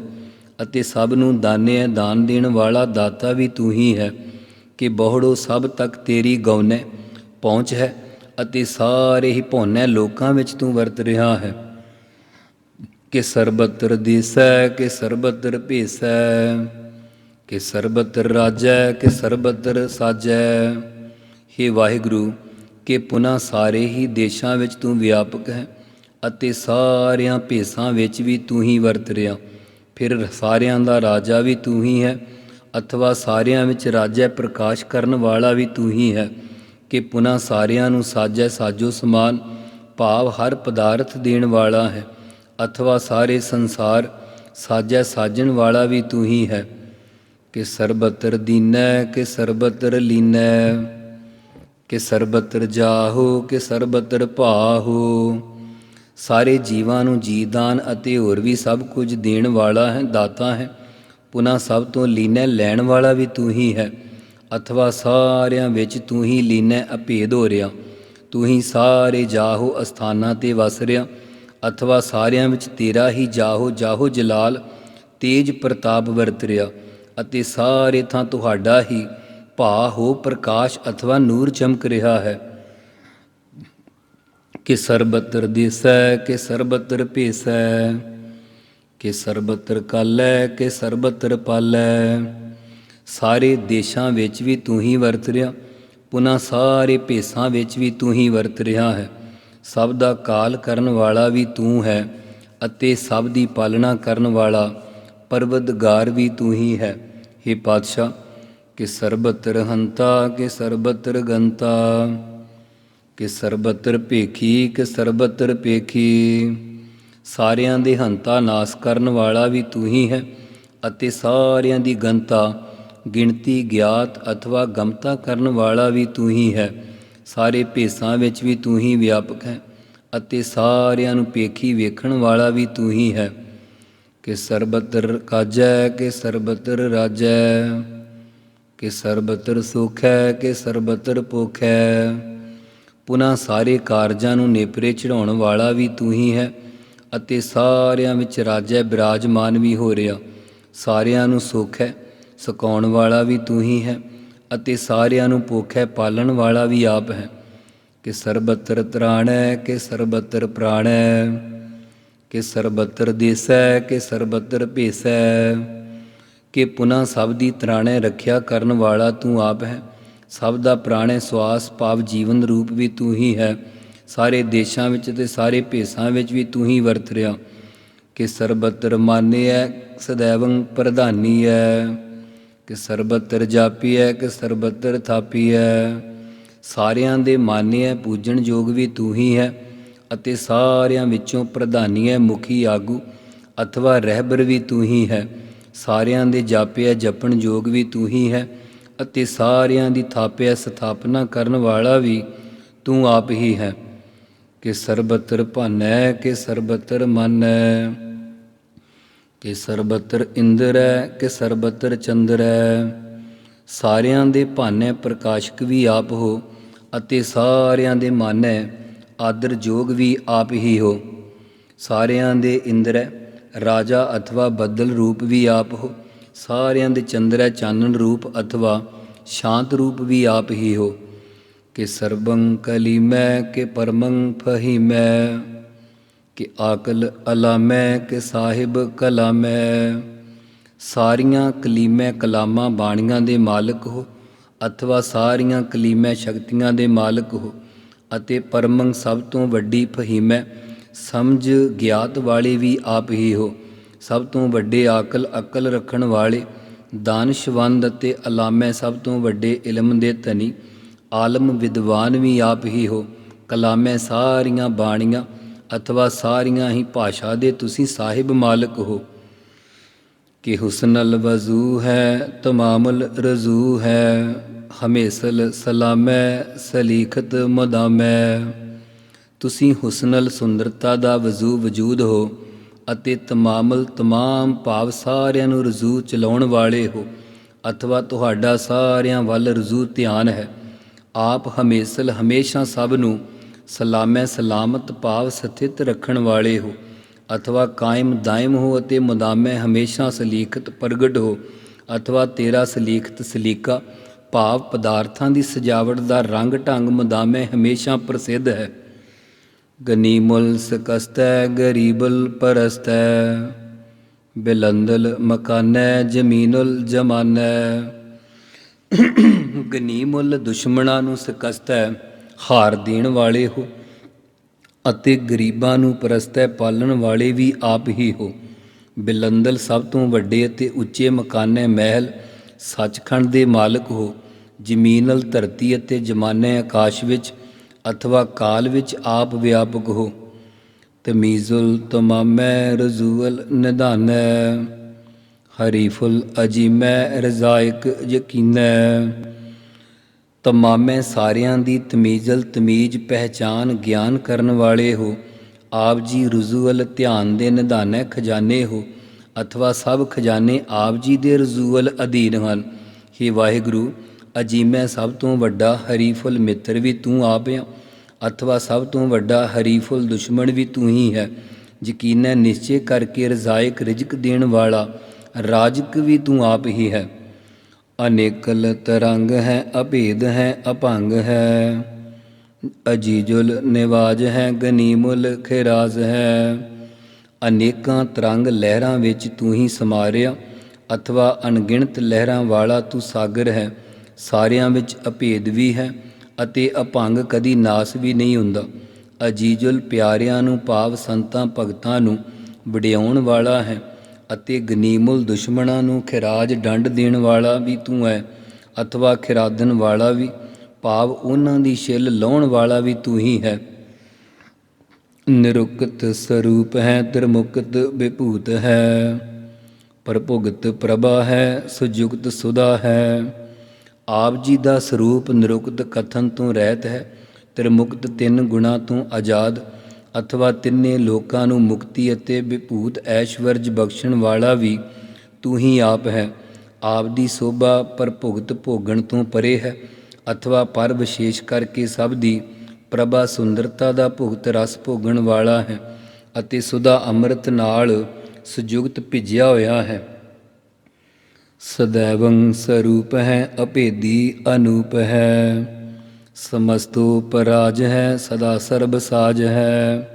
ਅਤੇ ਸਭ ਨੂੰ ਦਾਨਿਆ ਦਾਨ ਦੇਣ ਵਾਲਾ ਦਾਤਾ ਵੀ ਤੂੰ ਹੀ ਹੈ, ਕਿ ਬਹੁੜੋ ਸਭ ਤੱਕ ਤੇਰੀ ਗਉਨੈ, ਪਹੁੰਚ ਹੈ ਅਤੇ ਸਾਰੇ ਹੀ ਭੌਨੈ, ਲੋਕਾਂ ਵਿੱਚ ਤੂੰ ਵਰਤ ਰਿਹਾ ਹੈ। ਕਿ ਸਰਬਤਰ ਦੇਸੈ, ਕਿ ਸਰਬਤਰ ਭੇਸੈ। ਕਿ ਸਰਬਤਰ ਰਾਜੈ, ਕਿ ਸਰਬਤਰ ਸਾਜੈ। ਹੇ ਵਾਹਿਗੁਰੂ, ਕਿ ਪੁਨਾ ਸਾਰੇ ਹੀ ਦੇਸ਼ਾਂ ਵਿੱਚ ਤੂੰ ਵਿਆਪਕ ਹੈ ਅਤੇ ਸਾਰਿਆਂ ਭੇਸਾਂ ਵਿੱਚ ਵੀ ਤੂੰ ਹੀ ਵਰਤ ਰਿਹਾ। ਫਿਰ ਸਾਰਿਆਂ ਦਾ ਰਾਜਾ ਵੀ ਤੂੰ ਹੀ ਹੈ, ਅਥਵਾ ਸਾਰਿਆਂ ਵਿੱਚ ਰਾਜੈ ਪ੍ਰਕਾਸ਼ ਕਰਨ ਵਾਲਾ ਵੀ ਤੂੰ ਹੀ ਹੈ। ਕਿ ਪੁਨਾ ਸਾਰਿਆਂ ਨੂੰ ਸਾਜੈ ਸਾਜੋ ਸਮਾਨ, ਭਾਵ ਹਰ ਪਦਾਰਥ ਦੇਣ ਵਾਲਾ ਹੈ, ਅਥਵਾ ਸਾਰੇ ਸੰਸਾਰ ਸਾਜੈ ਸਾਜਣ ਵਾਲਾ ਵੀ ਤੂੰ ਹੀ ਹੈ। ਕਿ ਸਰਬਤਰ ਦੀਨੈ, ਕਿ ਸਰਬਤਰ ਲੀਨੈ, ਕਿ ਸਰਬਤਰ ਜਾਹੋ, ਕਿ ਸਰਬਤਰ ਭਾਹੋ। ਸਾਰੇ ਜੀਵਾਂ ਨੂੰ ਜੀਦਾਨ ਅਤੇ ਹੋਰ ਵੀ ਸਭ ਕੁਝ ਦੇਣ ਵਾਲਾ ਹੈ, ਦਾਤਾ ਹੈ। ਪੁਨਾ ਸਭ ਤੋਂ ਲੀਨੈ ਲੈਣ ਵਾਲਾ ਵੀ ਤੂੰ ਹੀ ਹੈ। ਅਥਵਾ ਸਾਰਿਆਂ ਵਿੱਚ ਤੂੰ ਹੀ ਲੀਨੈ ਅਭੇਦ ਹੋ ਰਿਹਾ। ਤੂੰ ਹੀ ਸਾਰੇ ਜਾਹੋ ਅਸਥਾਨਾਂ ਤੇ ਵਸ ਰਿਹਾ। ਅਥਵਾ ਸਾਰਿਆਂ ਵਿੱਚ ਤੇਰਾ ਹੀ ਜਾਹੋ ਜਾਹੋ ਜਲਾਲ ਤੇਜ ਪ੍ਰਤਾਪ ਵਰਤ ਰਿਹਾ। ਅਤੇ ਸਾਰੇ ਥਾਂ ਤੁਹਾਡਾ ਹੀ ਭਾ ਹੋ ਪ੍ਰਕਾਸ਼ ਅਥਵਾ ਨੂਰ ਚਮਕ ਰਿਹਾ ਹੈ। ਕਿ ਸਰਬਤਰ ਦਿਸੈ, ਕਿ ਸਰਬਤਰ ਭੇਸੈ, ਕਿ ਸਰਬਤਰ ਕਾਲੈ, ਕਿ ਸਰਬਤਰ ਪਾਲੈ। ਸਾਰੇ ਦੇਸ਼ਾਂ ਵਿੱਚ ਵੀ ਤੂੰ ਹੀ ਵਰਤ ਰਿਹਾ, ਪੁਨਾ ਸਾਰੇ ਭੇਸਾਂ ਵਿੱਚ ਵੀ ਤੂੰ ਹੀ ਵਰਤ ਰਿਹਾ ਹੈ। ਸਭ ਦਾ ਕਾਲ ਕਰਨ ਵਾਲਾ ਵੀ ਤੂੰ ਹੈ ਅਤੇ ਸਭ ਦੀ ਪਾਲਣਾ ਕਰਨ ਵਾਲਾ ਪਰਵਦਗਾਰ ਵੀ ਤੂੰ ਹੀ ਹੈ। हे ਪਾਤਸ਼ਾਹ, ਕਿ ਸਰਬਤਰ ਹੰਤਾ ਕਿ ਸਰਬਤਰ ਗੰਤਾ ਕਿ ਸਰਬਤਰ ਭੇਖੀ, ਕਿ ਸਰਬਤਰ ਭੇਖੀ। ਸਾਰਿਆਂ ਦੇ ਹੰਤਾ ਨਾਸ ਕਰਨ ਵਾਲਾ ਵੀ ਤੂੰ ਹੀ ਹੈ, ਅਤੇ ਸਾਰਿਆਂ ਦੀ ਗੰਤਾ, ਗਿਣਤੀ, ਗਿਆਤ ਅਥਵਾ ਗਮਤਾ ਕਰਨ ਵਾਲਾ ਵੀ ਤੂੰ ਹੀ ਹੈ। ਸਾਰੇ ਭੇਸਾਂ ਵਿੱਚ ਵੀ ਤੂੰ ਹੀ ਵਿਆਪਕ ਹੈ, ਅਤੇ ਸਾਰਿਆਂ ਨੂੰ ਪੇਖੀ ਵੇਖਣ ਵਾਲਾ ਵੀ ਤੂੰ ਹੀ ਹੈ। ਕਿ ਸਰਬਤਰ ਕਾਜੈ, ਕਿ ਸਰਬਤਰ ਰਾਜੈ, ਕਿ ਸਰਬਤਰ ਹੈ ਕਿ ਸਰਬਤਰ ਭੁਖੈ। ਪੁਨਾ ਸਾਰੇ ਕਾਰਜਾਂ ਨੂੰ ਨੇਪਰੇ ਚੜਾਉਣ ਵਾਲਾ ਵੀ ਤੂੰ ਹੀ ਹੈ ਅਤੇ ਸਾਰਿਆਂ ਵਿੱਚ ਰਾਜੈ ਬਿਰਾਜਮਾਨ ਵੀ ਹੋ ਰਿਹਾ। ਸਾਰਿਆਂ ਨੂੰ ਸੁਖ ਹੈ ਸੁਕਾਉਣ ਵਾਲਾ ਵੀ ਤੂੰ ਹੀ ਹੈ ਅਤੇ ਸਾਰਿਆਂ ਨੂੰ ਭੁੱਖ ਹੈ ਪਾਲਣ ਵਾਲਾ ਵੀ ਆਪ ਹੈ। ਕਿ ਸਰਬਤਰ ਹੈ ਕਿ ਸਰਬਤਰ ਹੈ ਕਿ ਸਰਬੱਤਰ ਦੇਸੈ, ਕਿ ਸਰਬਤਰ ਭੇਸੈ, ਕਿ ਪੁਨਾ ਸਭ ਦੀ ਤਰਾਣੇ ਰੱਖਿਆ ਕਰਨ ਵਾਲਾ ਤੂੰ ਆਪ ਹੈ। ਸਭ ਦਾ ਪ੍ਰਾਣੈ ਸਵਾਸ ਭਾਵ ਜੀਵਨ ਰੂਪ ਵੀ ਤੂੰ ਹੀ ਹੈ। ਸਾਰੇ ਦੇਸ਼ਾਂ ਵਿੱਚ ਤੇ ਸਾਰੇ ਭੇਸਾਂ ਵਿੱਚ ਵੀ ਤੂੰ ਹੀ ਵਰਤ ਰਿਹਾ। ਕਿ ਸਰਬਤਰ ਮਾਨਿਐ ਸदैवੰ ਪ੍ਰਧਾਨੀਐ ਕਿ ਸਰਬਤਰ ਜਾਪੀਐ ਕਿ ਸਰਬਤਰ ਥਾਪੀਐ ਸਾਰਿਆਂ ਦੇ ਮਾਨਿਐ ਪੂਜਣ ਯੋਗ ਵੀ ਤੂੰ ਹੀ ਹੈ। ਅਤੇ ਸਾਰਿਆਂ ਵਿੱਚੋਂ ਪ੍ਰਧਾਨੀ ਹੈ, ਮੁਖੀ ਆਗੂ। ਅਥਵਾ ਰਹਿਬਰ ਵੀ ਤੂੰ ਹੀ ਹੈ। ਸਾਰਿਆਂ ਦੇ ਜਾਪਿਆ ਜਪਣ ਯੋਗ ਵੀ ਤੂੰ ਹੀ ਹੈ ਅਤੇ ਸਾਰਿਆਂ ਦੀ ਥਾਪਿਆ ਸਥਾਪਨਾ ਕਰਨ ਵਾਲਾ ਵੀ ਤੂੰ ਆਪ ਹੀ ਹੈ। ਕਿ ਸਰਬਤਰ ਭਾਨੈ, ਕਿ ਸਰਬਤਰ ਮਾਨੈ। ਕਿ ਸਰਬਤਰ ਇੰਦਰੈ, ਕਿ ਸਰਬਤਰ ਚੰਦਰੈ। ਸਾਰਿਆਂ ਦੇ ਭਾਨੈ ਪ੍ਰਕਾਸ਼ਕ ਵੀ ਆਪ ਹੋ ਅਤੇ ਸਾਰਿਆਂ ਦੇ ਮਾਨੈ ਆਦਰ ਜੋਗ ਵੀ ਆਪ ਹੀ ਹੋ। ਸਾਰਿਆਂ ਦੇ ਇੰਦਰੈ ਰਾਜਾ ਅਥਵਾ ਬੱਦਲ ਰੂਪ ਵੀ ਆਪ ਹੋ। ਸਾਰਿਆਂ ਦੇ ਚੰਦਰੈ ਚਾਨਣ ਰੂਪ ਅਥਵਾ ਸ਼ਾਂਤ ਰੂਪ ਵੀ ਆਪ ਹੀ ਹੋ। ਕਿ ਸਰਬੰ ਕਲੀਮੈ ਕਿ ਪਰਮੰ ਫਹੀਮੈ ਕਿ ਆਕਲ ਅਲਾਮੈ ਕਿ ਸਾਹਿਬ ਕਲਾਮੈ ਸਾਰੀਆਂ ਕਲੀਮੈ ਕਲਾਮਾਂ ਬਾਣੀਆਂ ਦੇ ਮਾਲਕ ਹੋ, ਅਥਵਾ ਸਾਰੀਆਂ ਕਲੀਮੈ ਸ਼ਕਤੀਆਂ ਦੇ ਮਾਲਕ ਹੋ। ਅਤੇ ਪਰਮੰ ਸਭ ਤੋਂ ਵੱਡੀ ਫਹੀਮੈ ਸਮਝ ਗਿਆਤ ਵਾਲੇ ਵੀ ਆਪ ਹੀ ਹੋ। ਸਭ ਤੋਂ ਵੱਡੇ ਆਕਲ ਅਕਲ ਰੱਖਣ ਵਾਲੇ ਦਾਨਸ਼ਵੰਦ ਅਤੇ ਅਲਾਮੈ ਸਭ ਤੋਂ ਵੱਡੇ ਇਲਮ ਦੇ ਧਨੀ, ਆਲਮ ਵਿਦਵਾਨ ਵੀ ਆਪ ਹੀ ਹੋ। ਕਲਾਮੈ ਸਾਰੀਆਂ ਬਾਣੀਆਂ ਅਥਵਾ ਸਾਰੀਆਂ ਹੀ ਭਾਸ਼ਾ ਦੇ ਤੁਸੀਂ ਸਾਹਿਬ ਮਾਲਕ ਹੋ। ਕਿ ਹੁਸਨਲ ਵਜ਼ੂ ਹੈ ਤਮਾਮਲ ਰਜ਼ੂ ਹੈ। ਹਮੇਸਲ ਸਲਾਮੈ, ਸਲੀਖਤ ਮਦਾਮੈ। ਤੁਸੀਂ ਹੁਸਨਲ ਸੁੰਦਰਤਾ ਦਾ ਵਜ਼ੂ ਵਜੂਦ ਹੋ ਅਤੇ ਤਮਾਮਲ ਤਮਾਮ ਭਾਵ ਸਾਰਿਆਂ ਨੂੰ ਰਜ਼ੂ ਚਲਾਉਣ ਵਾਲੇ ਹੋ, ਅਥਵਾ ਤੁਹਾਡਾ ਸਾਰਿਆਂ ਵੱਲ ਰਜ਼ੂ ਧਿਆਨ ਹੈ। ਆਪ ਹਮੇਸਲ ਹਮੇਸ਼ਾ ਸਭ ਨੂੰ ਸਲਾਮੈ ਸਲਾਮਤ ਭਾਵ ਸਥਿਤ ਰੱਖਣ ਵਾਲੇ ਹੋ, ਅਥਵਾ ਕਾਇਮ ਦਾਇਮ ਹੋ ਅਤੇ ਮੁਦਾਮੈ ਹਮੇਸ਼ਾ ਸਲੀਖਤ ਪ੍ਰਗਟ ਹੋ, ਅਥਵਾ ਤੇਰਾ ਸਲੀਖਤ ਸਲੀਕਾ ਭਾਵ ਪਦਾਰਥਾਂ ਦੀ ਸਜਾਵਟ ਦਾ ਰੰਗ ਢੰਗ ਮੁਦਾਮੈ ਹਮੇਸ਼ਾ ਪ੍ਰਸਿੱਧ ਹੈ। ਗਨੀਮੁਲ ਸਕਸਤੈ, ਗਰੀਬਲ ਪਰਸਤੈ। ਬਿਲੰਦਲ ਮਕਾਨੈ, ਜ਼ਮੀਨੁਲ ਜਮਾਨੈ। ਗਨੀਮੁਲ ਦੁਸ਼ਮਣਾਂ ਨੂੰ ਸਕਸਤੈ, ਹਾਰ ਦੇਣ ਵਾਲੇ ਹੋ ਅਤੇ ਗਰੀਬਾਂ ਨੂੰ ਪਰਸਤੈ ਪਾਲਣ ਵਾਲੇ ਵੀ ਆਪ ਹੀ ਹੋ। ਬਿਲੰਦਲ ਸਭ ਤੋਂ ਵੱਡੇ ਅਤੇ ਉੱਚੇ ਮਕਾਨੇ ਮਹਿਲ ਸੱਚਖੰਡ ਦੇ ਮਾਲਕ ਹੋ। ਜ਼ਮੀਨਲ ਧਰਤੀ ਅਤੇ ਜਮਾਨੇ ਆਕਾਸ਼ ਵਿੱਚ ਅਥਵਾ ਕਾਲ ਵਿੱਚ ਆਪ ਵਿਆਪਕ ਹੋ। ਤਮੀਜ਼ੁਲ ਤਮਾਮੈ ਰਜ਼ੂਲ ਨਿਧਾਨੈ, ਹਰੀਫੁਲ ਅਜੀਮੈ ਰਜ਼ਾਇਕ ਯਕੀਨੈ। ਤਮਾਮੈ ਸਾਰਿਆਂ ਦੀ ਤਮੀਜ਼ਲ ਤਮੀਜ਼ ਪਹਿਚਾਨ ਗਿਆਨ ਕਰਨ ਵਾਲੇ ਹੋ, ਆਪ ਜੀ ਰਜ਼ੂਲ ਧਿਆਨ ਦੇ ਨਿਧਾਨੈ ਖਜ਼ਾਨੇ ਹੋ, ਅਥਵਾ ਸਭ ਖਜ਼ਾਨੇ ਆਪ ਜੀ ਦੇ ਰਜ਼ੂਲ ਅਧੀਨ ਹਨ। ਹੀ ਵਾਹਿਗੁਰੂ ਅਜੀਮੈ ਸਭ ਤੋਂ ਵੱਡਾ ਹਰੀਫੁਲ ਮਿੱਤਰ ਵੀ ਤੂੰ ਆਪ ਆ, ਅਥਵਾ ਸਭ ਤੋਂ ਵੱਡਾ ਹਰੀਫੁਲ ਦੁਸ਼ਮਣ ਵੀ ਤੂੰ ਹੀ ਹੈ। ਯਕੀਨੈ ਨਿਸ਼ਚੇ ਕਰਕੇ ਰਜ਼ਾਇਕ ਰਿਜ਼ਕ ਦੇਣ ਵਾਲਾ ਰਾਜਕ ਵੀ ਤੂੰ ਆਪ ਹੀ ਹੈ। ਅਨੇਕਲ ਤਰੰਗ ਹੈ, ਅਭੇਦ ਹੈ, ਅਭੰਗ ਹੈ। ਅਜੀਜੁਲ ਨਿਵਾਜ ਹੈ, ਗਨੀਮੁਲ ਖਿਰਾਜ਼ ਹੈ। ਅਨੇਕਾਂ ਤਰੰਗ ਲਹਿਰਾਂ ਵਿੱਚ ਤੂੰ ਹੀ ਸਮਾਰਿਆ, ਅਥਵਾ ਅਣਗਿਣਤ ਲਹਿਰਾਂ ਵਾਲਾ ਤੂੰ ਸਾਗਰ ਹੈ। ਸਾਰਿਆਂ ਵਿੱਚ ਅਭੇਦ ਵੀ ਹੈ ਅਤੇ ਅਭੰਗ ਕਦੀ ਨਾਸ ਵੀ ਨਹੀਂ ਹੁੰਦਾ। ਅਜੀਜੁਲ ਪਿਆਰਿਆਂ ਨੂੰ ਭਾਵ ਸੰਤਾਂ ਭਗਤਾਂ ਨੂੰ ਵਡਿਆਉਣ ਵਾਲਾ ਹੈ ਅਤੇ ਗਨੀਮੁਲ ਦੁਸ਼ਮਣਾਂ ਨੂੰ ਖਿਰਾਜ ਡੰਡ ਦੇਣ ਵਾਲਾ ਵੀ ਤੂੰ ਹੈ ਅਥਵਾ ਖਿਰਾਦਨ ਵਾਲਾ ਵੀ ਭਾਵ ਉਹਨਾਂ ਦੀ ਛਿੱਲ ਲਾਉਣ ਵਾਲਾ ਵੀ ਤੂੰ ਹੀ ਹੈ। ਨਿਰੁਕਤ ਸਰੂਪ ਹੈ, ਤ੍ਰਿਮੁਕਤ ਵਿਭੂਤ ਹੈ, ਪਰਭੁਗਤ ਪ੍ਰਭਾ ਹੈ ਸੁਜੁਗਤ ਸੁਦਾ ਹੈ। ਆਪ ਜੀ ਦਾ ਸਰੂਪ ਨਿਰੁਕਤ ਕਥਨ ਤੋਂ ਰਹਿਤ ਹੈ, ਤ੍ਰਿਮੁਕਤ ਤਿੰਨ ਗੁਣਾ ਤੋਂ ਆਜ਼ਾਦ, ਅਥਵਾ ਤਿੰਨੇ ਲੋਕਾਂ ਨੂੰ ਮੁਕਤੀ ਅਤੇ ਵਿਭੂਤ ਐਸ਼ਵਰਜ ਬਖਸ਼ਣ ਵਾਲਾ ਵੀ ਤੂੰ ਹੀ ਆਪ ਹੈ। ਆਪ ਦੀ ਸੋਭਾ ਪਰ ਭੁਗਤ ਭੋਗਣ ਤੋਂ ਪਰੇ ਹੈ, ਅਥਵਾ ਪਰ ਵਿਸ਼ੇਸ਼ ਕਰਕੇ ਸਭ ਦੀ ਪ੍ਰਭਾ ਸੁੰਦਰਤਾ ਦਾ ਭੁਗਤ ਰਸ ਭੋਗਣ ਵਾਲਾ ਹੈ ਅਤੇ ਸੁਦਾ ਅੰਮ੍ਰਿਤ ਨਾਲ ਸੁਜੁਗਤ ਭਿਜਿਆ ਹੋਇਆ ਹੈ। ਸदैवं ਸਰੂਪ ਹੈ, ਅਭੇਦੀ ਅਨੂਪ ਹੈ। ਸਮਸਤੋ ਪਰਾਜ ਹੈ, ਸਦਾ ਸਰਬ ਸਾਜ ਹੈ।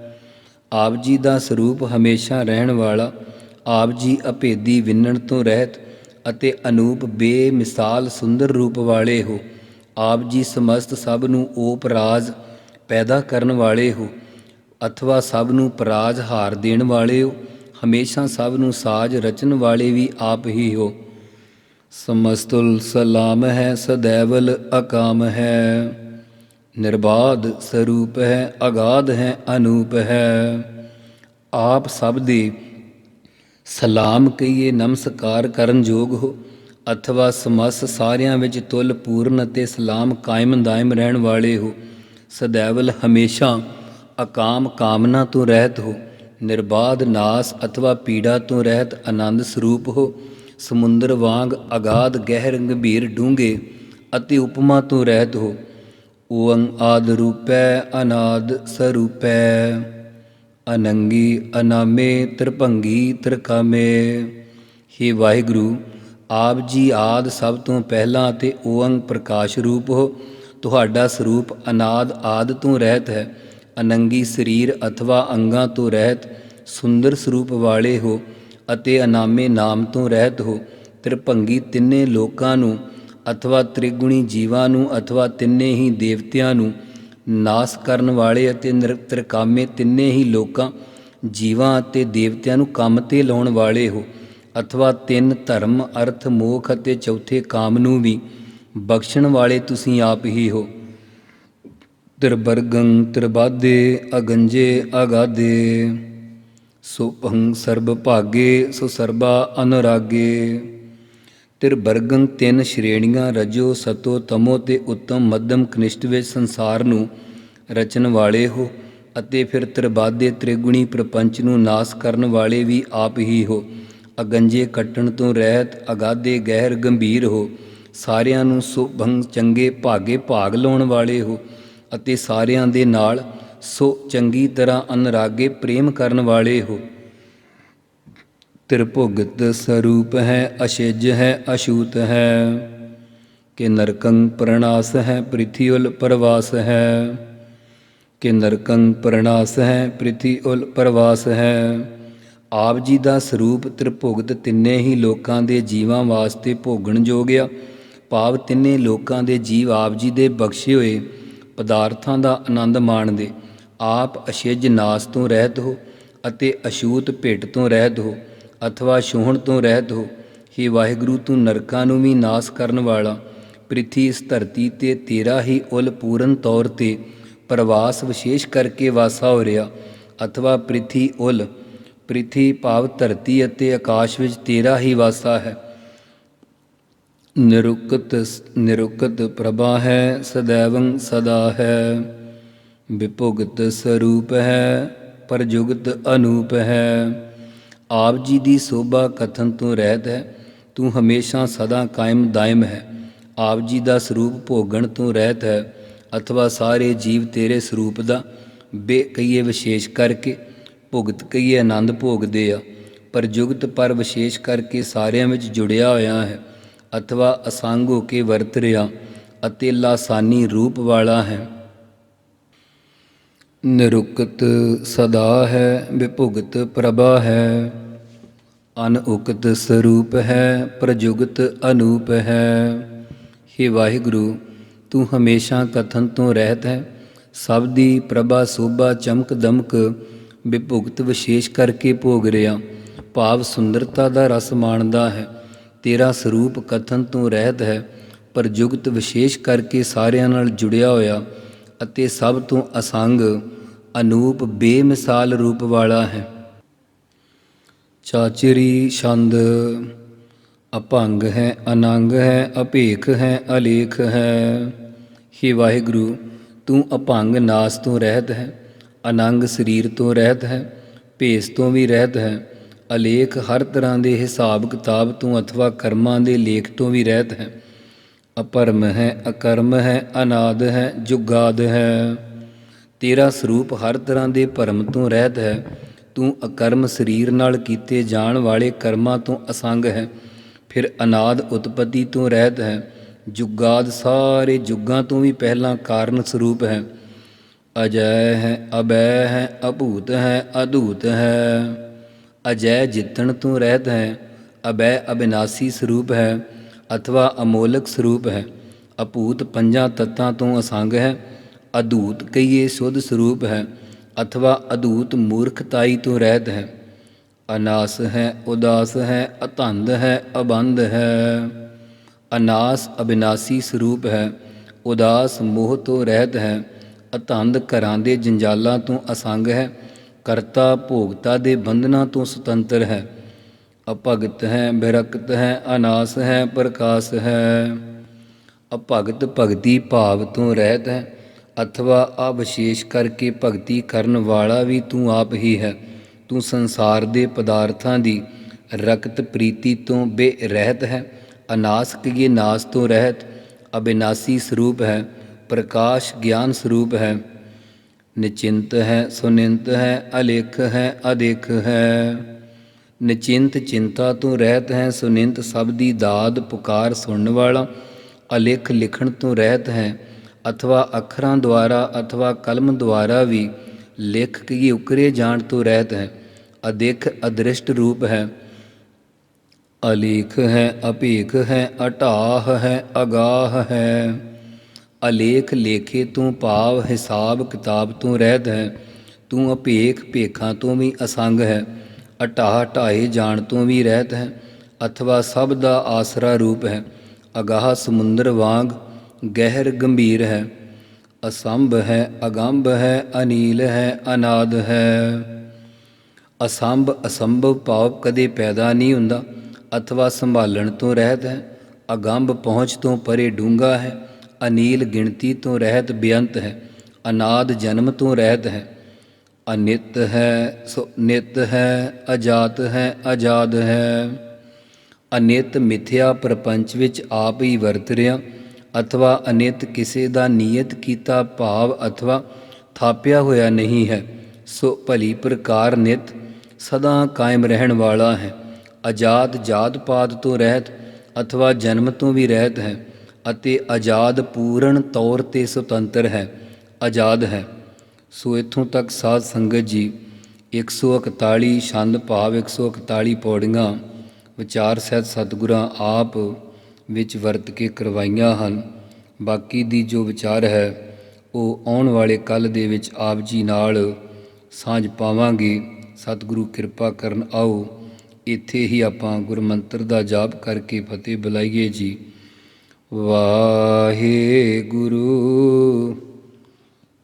ਆਪ ਜੀ ਦਾ ਸਰੂਪ ਹਮੇਸ਼ਾ ਰਹਿਣ ਵਾਲਾ, ਆਪ ਜੀ ਅਭੇਦੀ ਵਿੰਨਣ ਤੋਂ ਰਹਿਤ ਅਤੇ ਅਨੂਪ ਬੇਮਿਸਾਲ ਸੁੰਦਰ ਰੂਪ ਵਾਲੇ ਹੋ। ਆਪ ਜੀ ਸਮਸਤ ਸਭ ਨੂੰ ਓਪ ਰਾਜ ਪੈਦਾ ਕਰਨ ਵਾਲੇ ਹੋ, ਅਥਵਾ ਸਭ ਨੂੰ ਪਰਾਜ ਹਾਰ ਦੇਣ ਵਾਲੇ ਹੋ। ਹਮੇਸ਼ਾ ਸਭ ਨੂੰ ਸਾਜ ਰਚਨ ਵਾਲੇ ਵੀ ਆਪ ਹੀ ਹੋ। ਸਮਸਤੁਲ ਸਲਾਮ ਹੈ, ਸਦੈਵਲ ਅਕਾਮ ਹੈ। ਨਿਰਬਾਦ ਸਰੂਪ ਹੈ, ਅਗਾਧ ਹੈ, ਅਨੂਪ ਹੈ। ਆਪ ਸਭ ਦੇ ਸਲਾਮ ਕਹੀਏ, ਨਮਸਕਾਰ ਕਰਨ ਯੋਗ ਹੋ। ਅਥਵਾ ਸਮਸ ਸਾਰਿਆਂ ਵਿੱਚ ਤੁਲ ਪੂਰਨ ਅਤੇ ਸਲਾਮ ਕਾਇਮ ਦਾਇਮ ਰਹਿਣ ਵਾਲੇ ਹੋ। ਸਦੈਵਲ ਹਮੇਸ਼ਾ ਅਕਾਮ ਕਾਮਨਾ ਤੋਂ ਰਹਿਤ ਹੋ। ਨਿਰਬਾਦ ਨਾਸ ਅਥਵਾ ਪੀੜਾ ਤੋਂ ਰਹਿਤ ਆਨੰਦ ਸਰੂਪ ਹੋ। ਸਮੁੰਦਰ ਵਾਂਗ ਅਗਾਧ ਗਹਿਰ ਗੰਭੀਰ ਡੂੰਘੇ ਅਤੇ ਉਪਮਾ ਤੋਂ ਰਹਿਤ ਹੋ। ਓੰ ਆਦ ਰੂਪੈ, ਅਨਾਦ ਸਰੂਪੈ। ਅਨੰਗੀ ਅਨਾਮੇ, ਤ੍ਰਿਭੰਗੀ ਤ੍ਰਿਕਾਮੇ ਹੀ ਵਾਹਿਗੁਰੂ, ਆਪ ਜੀ ਆਦ ਸਭ ਤੋਂ ਪਹਿਲਾਂ ਅਤੇ ਓੰ ਪ੍ਰਕਾਸ਼ ਰੂਪ ਹੋ। ਤੁਹਾਡਾ ਸਰੂਪ ਅਨਾਦ ਆਦ ਤੋਂ ਰਹਿਤ ਹੈ। ਅਨੰਗੀ ਸਰੀਰ ਅਥਵਾ ਅੰਗਾਂ ਤੋਂ ਰਹਿਤ ਸੁੰਦਰ ਸਰੂਪ ਵਾਲੇ ਹੋ। ਅਤੇ ਅਨਾਮੇ ਨਾਮ ਤੋਂ ਰਹਿਤ ਹੋ, ਤ੍ਰਿਭੰਗੀ ਤਿੰਨੇ ਲੋਕਾਂ ਨੂੰ ਅਥਵਾ ਤ੍ਰਿਗੁਣੀ ਜੀਵਾਂ ਨੂੰ ਅਥਵਾ ਤਿੰਨੇ ਹੀ ਦੇਵਤਿਆਂ ਨੂੰ ਨਾਸ ਕਰਨ ਵਾਲੇ ਅਤੇ ਨਿਰਤਰਕਾਮੇ ਤਿੰਨੇ ਹੀ ਲੋਕਾਂ, ਜੀਵਾਂ ਅਤੇ ਦੇਵਤਿਆਂ ਨੂੰ ਕੰਮ ਤੇ ਲਾਉਣ ਵਾਲੇ ਹੋ, ਅਥਵਾ ਤਿੰਨ ਧਰਮ, ਅਰਥ, ਮੋਖ ਅਤੇ ਚੌਥੇ ਕਾਮ ਨੂੰ ਵੀ ਬਖਸ਼ਣ ਵਾਲੇ ਤੁਸੀਂ ਆਪ ਹੀ ਹੋ। ਤਿਰਬਰਗੰ ਤਿਰਬਾਦੇ ਅਗੰਜੇ ਅਗਾਦੇ ਸੋ ਸਰਬ ਭਾਗੇ, ਸੋ ਸਰਬਾ ਅਨੁਰਾਗੇ। ਤਿਰਬਰਗੰ ਤਿੰਨ ਸ਼੍ਰੇਣੀਆਂ ਰਜੋ ਸਤੋ ਤਮੋ ਤੇ ਉੱਤਮ ਮੱਧਮ ਕਨਿਸ਼ਟ ਵਿੱਚ ਸੰਸਾਰ ਨੂੰ ਰਚਨ ਵਾਲੇ ਹੋ, ਅਤੇ ਫਿਰ ਤਿਰਬਾਦੇ ਤ੍ਰਿਗੁਣੀ ਪ੍ਰਪੰਚ ਨੂੰ ਨਾਸ ਕਰਨ ਵਾਲੇ ਵੀ ਆਪ ਹੀ ਹੋ। ਅਗੰਜੇ ਕੱਟਣ ਤੋਂ ਰਹਿਤ, ਅਗਾਧੇ ਗਹਿਰ ਗੰਭੀਰ ਹੋ। ਸਾਰਿਆਂ ਨੂੰ ਸੁਭੰ ਚੰਗੇ ਭਾਗੇ ਭਾਗ ਲਾਉਣ ਵਾਲੇ ਹੋ, ਅਤੇ ਸਾਰਿਆਂ ਦੇ ਨਾਲ ਸੋ ਚੰਗੀ ਤਰ੍ਹਾਂ ਅਨਰਾਗੇ ਪ੍ਰੇਮ ਕਰਨ ਵਾਲੇ ਹੋ। ਤ੍ਰਿਭੁਗਤ ਸਰੂਪ ਹੈ, ਅਸ਼ਿਜ ਹੈ ਅਸ਼ੂਤ ਹੈ। ਕਿ ਨਰਕੰ ਪ੍ਰਣਾਸ ਹੈ, ਪ੍ਰਿਥੀ ਉਲ ਪਰਵਾਸ ਹੈ। ਕਿ ਨਰਕੰ ਪ੍ਰਣਾਸ ਹੈ, ਪ੍ਰਿਥੀ ਉਲ ਪਰਵਾਸ ਹੈ। ਆਪ ਜੀ ਦਾ ਸਰੂਪ ਤ੍ਰਿਭੁਗਤ ਤਿੰਨੇ ਹੀ ਲੋਕਾਂ ਦੇ ਜੀਵਾਂ ਵਾਸਤੇ ਭੋਗਣ ਯੋਗਿਆ ਭਾਵ ਤਿੰਨੇ ਲੋਕਾਂ ਦੇ ਜੀਵ ਆਪ ਜੀ ਦੇ ਬਖਸ਼ੇ ਹੋਏ, ਪਦਾਰਥਾਂ ਦਾ ਆਨੰਦ ਮਾਣਦੇ। ਆਪ ਅਸ਼ਿਜ ਨਾਸ ਤੋਂ ਰਹਿਤ ਹੋ ਅਤੇ ਅਸ਼ੂਤ ਭੇਟ ਤੋਂ ਰਹਿਤ ਹੋ, ਅਥਵਾ ਛੋਹਣ ਤੋਂ ਰਹਿਤ ਹੋ, ਹੀ ਵਾਹਿਗੁਰੂ ਤੂੰ ਨਰਕਾਂ ਨੂੰ ਵੀ ਨਾਸ ਕਰਨ ਵਾਲਾ, ਪ੍ਰਿਥੀ ਇਸ ਧਰਤੀ ਤੇ ਤੇਰਾ ਹੀ ਉਲ ਪੂਰਨ ਤੌਰ ਤੇ ਪ੍ਰਵਾਸ ਵਿਸ਼ੇਸ਼ ਕਰਕੇ ਵਾਸਾ ਹੋ ਰਿਹਾ, ਅਥਵਾ ਪ੍ਰਿਥੀ ਉਲ, ਪ੍ਰਿਥੀ ਭਾਵ ਧਰਤੀ ਅਤੇ ਆਕਾਸ਼ ਵਿੱਚ ਤੇਰਾ ਹੀ ਵਾਸਾ ਹੈ। ਨਿਰੁਕਤ ਨਿਰੁਕਤ ਪ੍ਰਭਾ ਹੈ, ਸਦੈਵੰ ਸਦਾ ਹੈ। ਵਿਭੁਗਤ ਸਰੂਪ ਹੈ ਪਰਜੁਗਤ ਅਨੂਪ ਹੈ। ਆਪ ਜੀ ਦੀ ਸੋਭਾ ਕਥਨ ਤੋਂ ਰਹਿਤ ਹੈ, ਤੂੰ ਹਮੇਸ਼ਾ ਸਦਾ ਕਾਇਮ ਦਾਇਮ ਹੈ। ਆਪ ਜੀ ਦਾ ਸਰੂਪ ਭੋਗਣ ਤੋਂ ਰਹਿਤ ਹੈ, ਅਥਵਾ ਸਾਰੇ ਜੀਵ ਤੇਰੇ ਸਰੂਪ ਦਾ ਬੇ ਕਈਏ ਵਿਸ਼ੇਸ਼ ਕਰਕੇ ਭੁਗਤ ਕਈਏ ਆਨੰਦ ਭੋਗਦੇ ਆ। ਪਰ ਜੁਗਤ ਪਰ ਵਿਸ਼ੇਸ਼ ਕਰਕੇ ਸਾਰਿਆਂ ਵਿੱਚ ਜੁੜਿਆ ਹੋਇਆ ਹੈ, ਅਥਵਾ ਅਸੰਗ ਹੋ ਕੇ ਵਰਤ ਰਿਹਾ ਅਤੇ ਲਾਸਾਨੀ ਰੂਪ ਵਾਲਾ ਹੈ। ਨਿਰੁਕਤ ਸਦਾ ਹੈ, ਵਿਭੁਗਤ ਪ੍ਰਭਾ ਹੈ। ਅਨਉਕਤ ਸਰੂਪ ਹੈ ਪ੍ਰਜੁਗਤ ਅਨੂਪ ਹੈ। हे ਵਾਹਿਗੁਰੂ, ਤੂੰ ਹਮੇਸ਼ਾ ਕਥਨ ਤੋਂ ਰਹਿਤ ਹੈ। ਸਭ ਦੀ ਪ੍ਰਭਾ, ਸੋਭਾ, ਚਮਕ, ਦਮਕ ਵਿਭੁਗਤ ਵਿਸ਼ੇਸ਼ ਕਰਕੇ ਭੋਗ ਰਿਆ। ਭਾਵ ਸੁੰਦਰਤਾ ਦਾ ਰਸ ਮਾਣਦਾ ਹੈ। ਤੇਰਾ ਸਰੂਪ ਕਥਨ ਤੋਂ ਰਹਿਤ ਹੈ। ਪ੍ਰਯੁਗਤ ਵਿਸ਼ੇਸ਼ ਕਰਕੇ ਸਾਰਿਆਂ ਨਾਲ ਜੁੜਿਆ ਹੋਇਆ। ਅਤੇ ਸਭ ਤੋਂ ਅਸੰਗ ਅਨੂਪ ਬੇਮਿਸਾਲ ਰੂਪ ਵਾਲਾ ਹੈ। ਚਾਚਰੀ ਛੰਦ, ਅਭੰਗ ਹੈ, ਅਨੰਗ ਹੈ, ਅਭੇਖ ਹੈ, ਅਲੇਖ ਹੈ। ਹੇ ਵਾਹਿਗੁਰੂ, ਤੂੰ ਅਭੰਗ ਨਾਸ ਤੋਂ ਰਹਿਤ ਹੈ, ਅਨੰਗ ਸਰੀਰ ਤੋਂ ਰਹਿਤ ਹੈ, ਭੇਸ ਤੋਂ ਵੀ ਰਹਿਤ ਹੈ, ਅਲੇਖ ਹਰ ਤਰ੍ਹਾਂ ਦੇ ਹਿਸਾਬ ਕਿਤਾਬ ਤੋਂ ਅਥਵਾ ਕਰਮਾਂ ਦੇ ਲੇਖ ਤੋਂ ਵੀ ਰਹਿਤ ਹੈ। ਅਪਰਮ ਹੈ, ਅਕਰਮ ਹੈ, ਅਨਾਦ ਹੈ, ਜੁਗਾਦ ਹੈ। ਤੇਰਾ ਸਰੂਪ ਹਰ ਤਰ੍ਹਾਂ ਦੇ ਭਰਮ ਤੋਂ ਰਹਿਤ ਹੈ। ਤੂੰ ਅਕਰਮ ਸਰੀਰ ਨਾਲ ਕੀਤੇ ਜਾਣ ਵਾਲੇ ਕਰਮਾਂ ਤੋਂ ਅਸੰਗ ਹੈ। ਫਿਰ ਅਨਾਦ ਉਤਪਤੀ ਤੋਂ ਰਹਿਤ ਹੈ। ਜੁਗਾਦ ਸਾਰੇ ਜੁਗਾਂ ਤੋਂ ਵੀ ਪਹਿਲਾਂ ਕਾਰਨ ਸਰੂਪ ਹੈ। ਅਜੈ ਹੈ, ਅਬੈ ਹੈ, ਅਭੂਤ ਹੈ ਅਦੂਤ ਹੈ। ਅਜੈ ਜਿੱਤਣ ਤੋਂ ਰਹਿਤ ਹੈ। ਅਬੈ ਅਬਿਨਾਸੀ ਸਰੂਪ ਹੈ। ਅਥਵਾ ਅਮੋਲਕ ਸਰੂਪ ਹੈ। ਅਭੂਤ ਪੰਜਾਂ ਤੱਤਾਂ ਤੋਂ ਅਸੰਗ ਹੈ। ਅਦੂਤ ਕਹੀਏ ਸੁਧ ਸਰੂਪ ਹੈ। ਅਥਵਾ ਅਦੂਤ ਮੂਰਖਤਾਈ ਤੋਂ ਰਹਿਤ ਹੈ। ਅਨਾਸ ਹੈ, ਉਦਾਸ ਹੈ ਅਤੰਦ ਹੈ, ਅਬੰਧ ਹੈ। ਅਨਾਸ ਅਬਿਨਾਸੀ ਸਰੂਪ ਹੈ। ਉਦਾਸ ਮੋਹ ਤੋਂ ਰਹਿਤ ਹੈ। ਅਤੰਦ ਘਰਾਂ ਦੇ ਜੰਜਾਲਾਂ ਤੋਂ ਅਸੰਗ ਹੈ। ਕਰਤਾ ਭੋਗਤਾ ਦੇ ਬੰਧਨਾਂ ਤੋਂ ਸੁਤੰਤਰ ਹੈ। ਅਭਗਤ ਹੈ, ਬਿਰਕਤ ਹੈ, ਅਨਾਸ ਹੈ, ਪ੍ਰਕਾਸ਼ ਹੈ। ਅਭਗਤ ਭਗਤੀ ਭਾਵ ਤੋਂ ਰਹਿਤ ਹੈ, ਅਥਵਾ ਅਵਿਸ਼ੇਸ਼ ਕਰਕੇ ਭਗਤੀ ਕਰਨ ਵਾਲਾ ਵੀ ਤੂੰ ਆਪ ਹੀ ਹੈ। ਤੂੰ ਸੰਸਾਰ ਦੇ ਪਦਾਰਥਾਂ ਦੀ ਰਕਤ ਪ੍ਰੀਤੀ ਤੋਂ ਬੇਰਹਿਤ ਹੈ, ਅਨਾਸ ਕੀਏ ਨਾਸ ਤੋਂ ਰਹਿਤ, ਅਬਿਨਾਸੀ ਸਰੂਪ ਹੈ, ਪ੍ਰਕਾਸ਼ ਗਿਆਨ ਸਰੂਪ ਹੈ। ਨਿਚਿੰਤ ਹੈ, ਸੁਨਿੰਤ ਹੈ, ਅਲੇਖ ਹੈ, ਅਦੇਖ ਹੈ। ਨਿਚਿੰਤ ਚਿੰਤਾ ਤੋਂ ਰਹਿਤ ਹੈ, ਸੁਨਿੰਤ ਸਭ ਦੀ ਦਾਦ ਪੁਕਾਰ ਸੁਣਨ ਵਾਲਾ। ਅਲੇਖ ਲਿਖਣ ਤੋਂ ਰਹਿਤ ਹੈ, ਅਥਵਾ ਅੱਖਰਾਂ ਦੁਆਰਾ, ਅਥਵਾ ਕਲਮ ਦੁਆਰਾ ਵੀ। ਲਿਖ ਕੇ ਉਕਰੇ ਜਾਣ ਤੋਂ ਰਹਿਤ ਹੈ, ਅਦੇਖ ਅਦ੍ਰਿਸ਼ਟ ਰੂਪ ਹੈ। ਅਲੇਖ ਹੈ, ਅਭੇਖ ਹੈ, ਅਟਾਹ ਹੈ, ਅਗਾਹ ਹੈ। ਅਲੇਖ ਲੇਖੇ ਤੂੰ ਭਾਵ, ਹਿਸਾਬ ਕਿਤਾਬ ਤੋਂ ਰਹਿਤ ਹੈ। ਤੂੰ ਅਭੇਖ, ਭੇਖਾਂ ਤੋਂ ਵੀ ਅਸੰਗ ਹੈ। ਅਟਾਹ ਢਾਏ ਜਾਣ ਤੋਂ ਵੀ ਰਹਿਤ ਹੈ, ਅਥਵਾ ਸਭ ਦਾ ਆਸਰਾ ਰੂਪ ਹੈ। ਅਗਾਹ ਸਮੁੰਦਰ ਵਾਂਗ ਗਹਿਰ ਗੰਭੀਰ ਹੈ। ਅਸੰਭ ਹੈ, ਅਗੰਭ ਹੈ, ਅਨੀਲ ਹੈ, ਅਨਾਦ ਹੈ। ਅਸੰਭ ਅਸੰਭਵ ਭਾਵ ਕਦੇ ਪੈਦਾ ਨਹੀਂ ਹੁੰਦਾ, ਅਥਵਾ ਸੰਭਾਲਣ ਤੋਂ ਰਹਿਤ ਹੈ। ਅਗੰਭ ਪਹੁੰਚ ਤੋਂ ਪਰੇ ਡੂੰਗਾ ਹੈ, ਅਨੀਲ ਗਿਣਤੀ ਤੋਂ ਰਹਿਤ ਬੇਅੰਤ ਹੈ। ਅਨਾਦ ਜਨਮ ਤੋਂ ਰਹਿਤ ਹੈ। ਅਨਿਤ ਹੈ, ਸੋ ਨਿਤ ਹੈ, ਅਜਾਤ ਹੈ ਆਜ਼ਾਦ ਹੈ। ਅਨਿਤ ਮਿਥਿਆ ਪ੍ਰਪੰਚ ਵਿੱਚ ਆਪ ਹੀ ਵਰਤ ਰਿਹਾ, ਅਥਵਾ ਅਨਿਤ ਕਿਸੇ ਦਾ ਨਿਯਤ ਕੀਤਾ ਭਾਵ ਅਥਵਾ ਥਾਪਿਆ ਹੋਇਆ ਨਹੀਂ ਹੈ, ਸੋ ਭਲੀ ਪ੍ਰਕਾਰ ਨਿਤ ਸਦਾ ਕਾਇਮ ਰਹਿਣ ਵਾਲਾ ਹੈ। ਆਜ਼ਾਦ ਜਾਤ ਪਾਤ ਤੋਂ ਰਹਿਤ ਅਥਵਾ ਜਨਮ ਤੋਂ ਵੀ ਰਹਿਤ ਹੈ, ਅਤੇ ਆਜ਼ਾਦ ਪੂਰਨ ਤੌਰ ਤੇ ਸੁਤੰਤਰ ਹੈ ਆਜ਼ਾਦ ਹੈ। ਸੋ ਇੱਥੋਂ ਤੱਕ ਸਾਧ ਸੰਗਤ ਜੀ 141 ਛੰਦ ਭਾਵ 141 ਪੌੜੀਆਂ, ਵਿਚਾਰ ਸਹਿਤ ਸਤਿਗੁਰਾਂ ਆਪ ਵਿੱਚ ਵਰਤ ਕੇ ਕਰਵਾਈਆਂ ਹਨ। ਬਾਕੀ ਦੀ ਜੋ ਵਿਚਾਰ ਹੈ, ਉਹ ਆਉਣ ਵਾਲੇ ਕੱਲ ਦੇ ਵਿੱਚ ਆਪ ਜੀ ਨਾਲ ਸਾਂਝ ਪਾਵਾਂਗੇ। ਸਤਿਗੁਰੂ ਕਿਰਪਾ ਕਰਨ ਆਓ, ਇੱਥੇ ਹੀ ਆਪਾਂ ਗੁਰਮੰਤਰ ਦਾ ਜਾਪ ਕਰਕੇ ਫਤਿਹ ਬੁਲਾਈਏ ਜੀ। ਵਾਹਿਗੁਰੂ ਵਾਹਿਗੁਰੂ।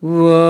Whoa.